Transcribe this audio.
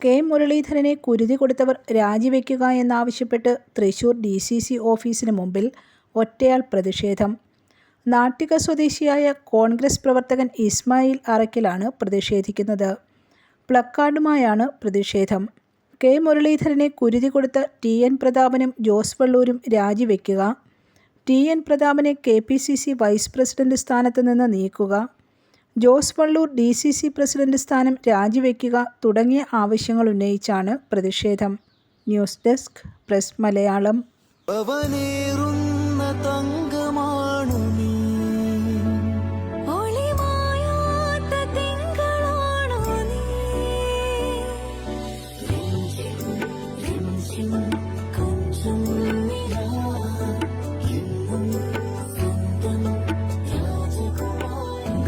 K. മുരളീധരനെ കുരുതി കൊടുത്തവർ രാജിവെക്കുക എന്നാവശ്യപ്പെട്ട് തൃശൂർ ഡി സി സി ഓഫീസിന് മുമ്പിൽ ഒറ്റയാൾ പ്രതിഷേധം. നാട്ടിക സ്വദേശിയായ കോൺഗ്രസ് പ്രവർത്തകൻ ഇസ്മായിൽ അറക്കിലാണ് പ്രതിഷേധിക്കുന്നത്. പ്ലക്കാർഡുമായാണ് പ്രതിഷേധം. കെ. മുരളീധരനെ കുരുതി കൊടുത്ത ടി. എൻ. പ്രതാപനും ജോസ് വള്ളൂരും രാജിവെക്കുക. T. N. പ്രതാപനെ K. P. C. C vice president സ്ഥാനത്ത് നിന്ന് നീക്കുക. Jose Valloor D C C president സ്ഥാനം രാജിവെക്കുക തുടങ്ങിയ ആവശ്യങ്ങൾ ഉന്നയിച്ചാണ് പ്രതിഷേധം. News desk press Malayalam. രാജകുമാരി